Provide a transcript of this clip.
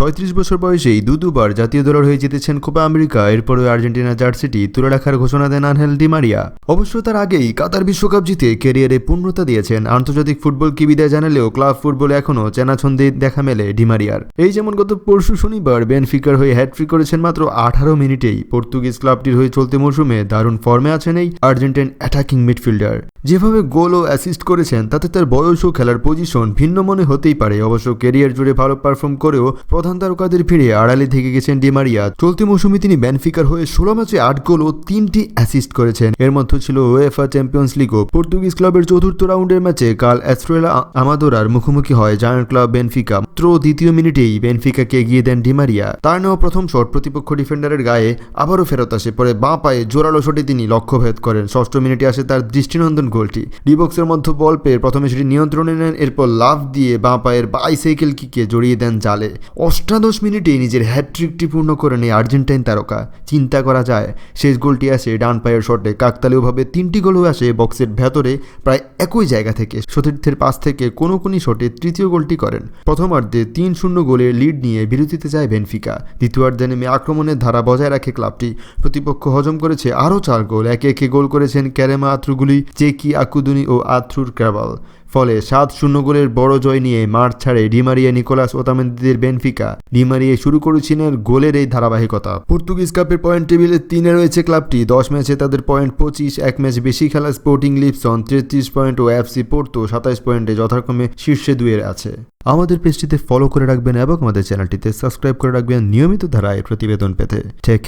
ছয়ত্রিশ বছর বয়সেই দু দুবার জাতীয় দলের হয়ে জিতেছেন কোপা আমেরিকা এরপরে আর্জেন্টিনা জার্সিটি তুলে রাখার ঘোষণা দেন আনহেল ডিমারিয়া অবশ্য তার আগেই কাতার বিশ্বকাপ জিতে ক্যারিয়ারে পূর্ণতা দিয়েছেন আন্তর্জাতিক ফুটবল কি বিদায় জানালেও ক্লাব ফুটবলে এখনও চেনাছন্দে দেখা মেলে ডিমারিয়ার এই যেমন গত পরশু শনিবার বেনফিকার হয়ে হ্যাট্রিক করেছেন মাত্র আঠারো মিনিটেই। পর্তুগিজ ক্লাবটির হয়ে চলতি মৌসুমে দারুণ ফর্মে আছেন এই আর্জেন্টাইন অ্যাটাকিং মিডফিল্ডার। যেভাবে গোল ও অ্যাসিস্ট করেছেন, তাতে তার বয়স ও খেলার পজিশন ভিন্ন মনে হতেই পারে। অবশ্য ক্যারিয়ার জুড়ে ভালো পারফর্ম করেও প্রধান তারকাদের ফিরে আড়ালে থেকে গেছেন ডিমারিয়া চলতি মৌসুমে তিনি ব্যানফিকার হয়ে ষোলো ম্যাচে আট গোল ও তিনটি অ্যাসিস্ট করেছেন। এর মধ্যে ছিল ওয়েফা চ্যাম্পিয়ন্স লিগও পর্তুগিজ ক্লাবের চতুর্থ রাউন্ডের ম্যাচে কাল অ্যাস্ট্রেলা আমাদোরার মুখোমুখি হয় জায়ান্ট ক্লাব বেনফিকা মাত্র দ্বিতীয় মিনিটেই বেনফিকাকে এগিয়ে দেন ডিমারিয়া তার নেওয়া প্রথম শট প্রতিপক্ষ ডিফেন্ডারের গায়ে আবারও ফেরত আসে, পরে বাঁ পায়ে জোরালো শটে তিনি লক্ষ্যভেদ করেন। ষষ্ঠ মিনিটে আসে তার দৃষ্টিনন্দন গোলটি। ডিবক্সের মধ্যে বল পেয়ে প্রথমে সেটি নিয়ন্ত্রণে নেন, এরপর লাফ দিয়ে বাঁ পায়ের বাইসাইকেল কিকে জড়িয়ে দেন জালে। অষ্টাদশ মিনিটেই নিজের হ্যাট্রিকটি পূর্ণ করে নেয় আর্জেন্টাইন তারকা। চিন্তা করা যায়, শেষ গোলটি আসে ডান পায়ের শটে। কাকতালীয়ভাবে তিনটি গোলও আসে বক্সের ভেতরে প্রায় একই জায়গা থেকে। সতীর্থের পাশ থেকে কোনো কোনো শটে তৃতীয় গোলটি করেন। প্রথমার্ধে তিন শূন্য গোলের লিড নিয়ে বিরতিতে যায় বেনফিকা। দ্বিতীয়ার্ধে নেমে আক্রমণের ধারা বজায় রাখে ক্লাবটি। প্রতিপক্ষ হজম করেছে আরও চার গোল। একে একে গোল করেছেন ক্যারেমা আত্রুগুলি চেকি আকুদুনি ও আত্রুর ক্যাবাল ফলে সাত শূন্য গোলের বড় জয় নিয়ে মাঠ ছাড়ে ডিমারিয়া, নিকোলাস ওতামেন্দিদের বেনফিকা। ডিমারিয়া শুরু করেছিলেন গোলের এই ধারাবাহিকতা। পর্তুগিজ কাপের পয়েন্ট টেবিলে তিনে রয়েছে ক্লাবটি। দশ ম্যাচে তাদের পয়েন্ট পঁচিশ, এক ম্যাচ বেশি খেলা স্পোর্টিং লিপসন, তেত্রিশ পয়েন্ট ও এফসি পোর্তো সাতাইশ পয়েন্টে যথাক্রমে শীর্ষে দুয়ের আছে। আমাদের পেজটিতে ফলো করে রাখবেন এবং আমাদের চ্যানেলটিতে সাবস্ক্রাইব করে রাখবেন নিয়মিত ধারায় প্রতিবেদন পেতে। টেক